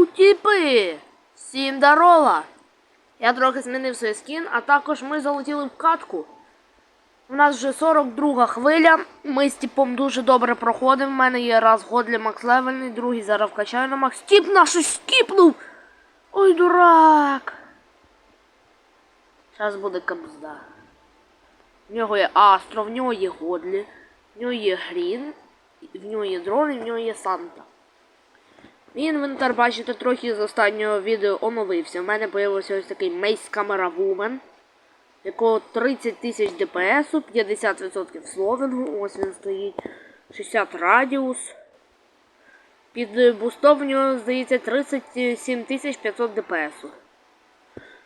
Йоу! Всім здорова! Я трохи змінив свій скін, а також ми залетіли в катку. У нас вже 42 хвиля. Ми з типом дуже добре проходимо. У мене є раз годлі макс левельний, другий зараз вкачаю на макс. Тіп наш скіпнув! Ой, дурак! Зараз буде кабзда. В нього є Астро, в нього є Годлі, в нього є Грін, в нього є дрон і в нього є Санта. Мій інвентар, бачите, трохи з останнього відео оновився. У мене з'явився ось такий Mace Camera Woman, якого 30 тисяч ДПС, 50% словінгу, ось він стоїть, 60 радіус. Під бустом в нього, здається, 37 500 ДПС.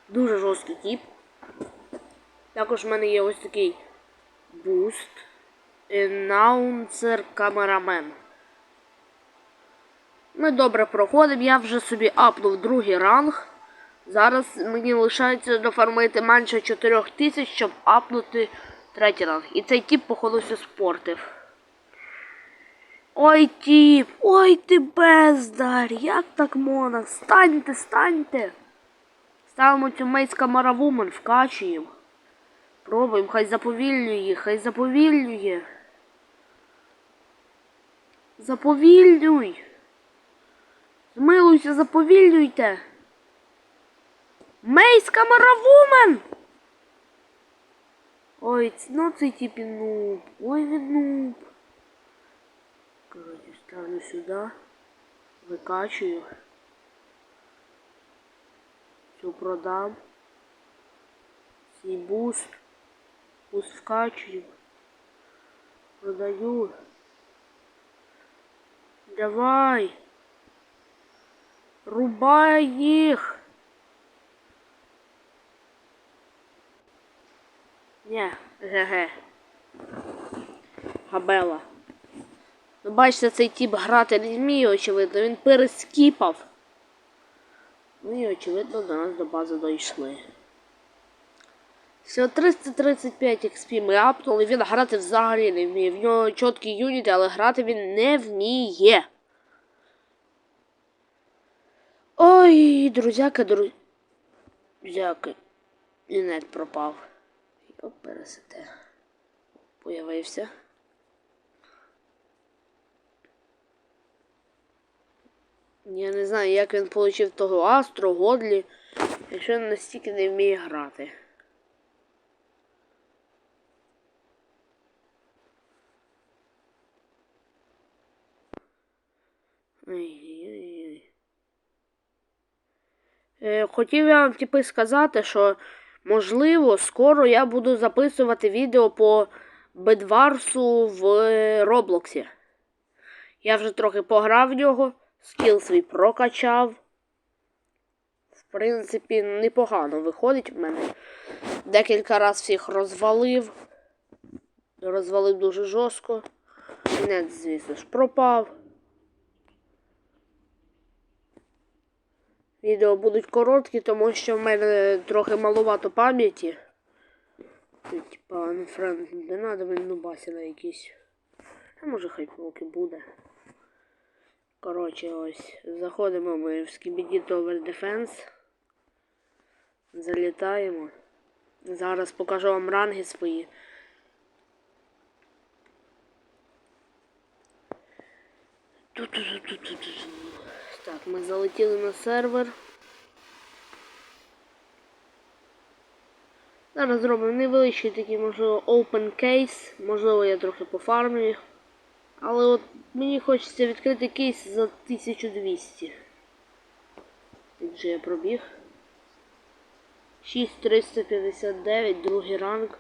Дуже жорсткий тип. Також в мене є ось такий буст. Announcer камерамен. Ми добре проходимо, я вже собі апнув другий ранг. Зараз мені лишається дофармити менше 4 тисяч, щоб апнути третій ранг. І цей тип, походу, все спортив. Ой, тіп, ой ти бездар, як так можна? Станьте, станьте. Ставимо цю мейська маравумен, вкачуємо. Пробуємо, хай заповільнює, хай заповільнює. Заповільнюй. Змилуйся, заповільнюйте. Мейська маравумен! Ой, ну цей тип нуб. Ой, він нуб. Короче, ставлю сюди. Викачую. Все продам. Свій буст. Буст вкачую. Продаю. Давай. Рубай їх. Ні, ге-ге. Габела. Ну, бачите, цей тип грати не вміє, очевидно, він перескіпав. Ну і очевидно до нас до бази дійшли. Всього 335 XP ми апнули, він грати взагалі не вміє. В нього чіткі юніти, але грати він не вміє. Ой, друзяка, друзяки. І нет пропав. Йоп, пересете. Появився. Я не знаю, як він отримав того Астро, Годлі, якщо він настільки не вміє грати. Ой-ой-ой. Е, Хотів я вам типи сказати, що можливо скоро я буду записувати відео по Бедварсу в е, Роблоксі. Я вже трохи пограв в нього, скіл свій прокачав. В принципі, непогано виходить в мене. Декілька разів всіх розвалив. Розвалив дуже жорстко. Нет, звісно ж, пропав. Відео будуть короткі, тому що в мене трохи маловато пам'яті. Тут, Типа, unfriend не треба, він нубасі на якийсь. А може хай поки буде. Коротше, ось. Заходимо ми в Skibidi Tower Defense. Залітаємо. Зараз покажу вам ранги свої. Ту-ту-ту-ту-ту-ту. Так, ми залетіли на сервер. Зараз зробимо невеличкий такий, можливо, open case. Можливо, я трохи пофармлю їх. Але от мені хочеться відкрити кейс за 1200. Тут же я пробіг. 6359, другий ранг.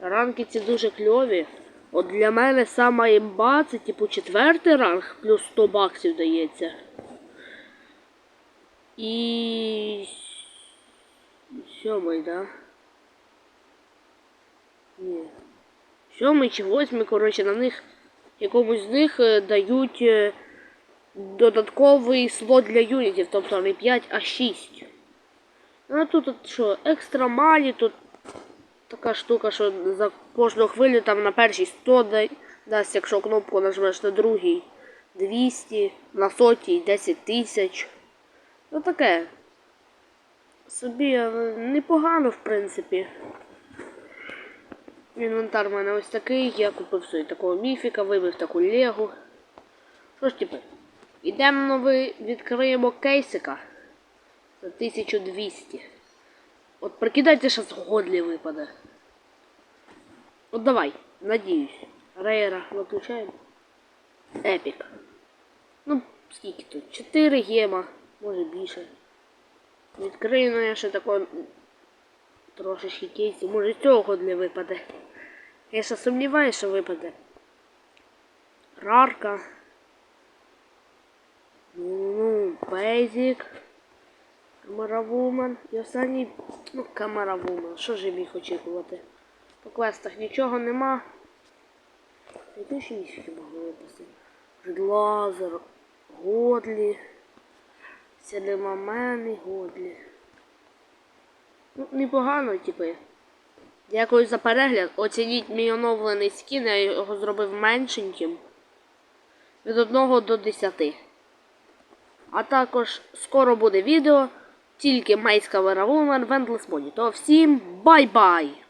Ранки ці дуже кльові. От для мене сама імба це типу четвертий ранг плюс 100 баксів дається. І сьомий, да? Ні. Сьомий чи восьмий, коротше, на них якомусь з них е, дають е, додатковий слот для юнітів, тобто не 5, а 6. Ну а тут от що, екстра малі, тут така штука, що за кожну хвилю там на першій 100 дасть, якщо кнопку нажмеш на другій 200, на соті 10 тисяч. Ну таке. Собі непогано, в принципі. Інвентар в мене ось такий. Я купив собі такого міфіка, вибив таку легу. Що ж тепер? Ідемо відкриємо кейсика за 1200. От прикидайте, що з Годлі випаде. От давай, надіюсь. Рейера виключаємо. Епік. Ну, скільки тут? 4 гема, може більше. Відкрию ну, я ще тако трошечки кейсів. Може цього Годлі випаде. Я ще сумніваюся, що випаде. Рарка. Ну, Бейзік. Камаравумен. І останній, ну, Камаравумен. Що ж я міг очікувати? По квестах нічого нема. Які ще місяці могли випасти? Редлазер, Годлі. Селемамен і Годлі. Ну, непогано, типи. Дякую за перегляд. Оцініть мій оновлений скін, я його зробив меншеньким. Від 1 до 10. А також скоро буде відео. Тільки майська Веравумен в Endless То всім бай-бай!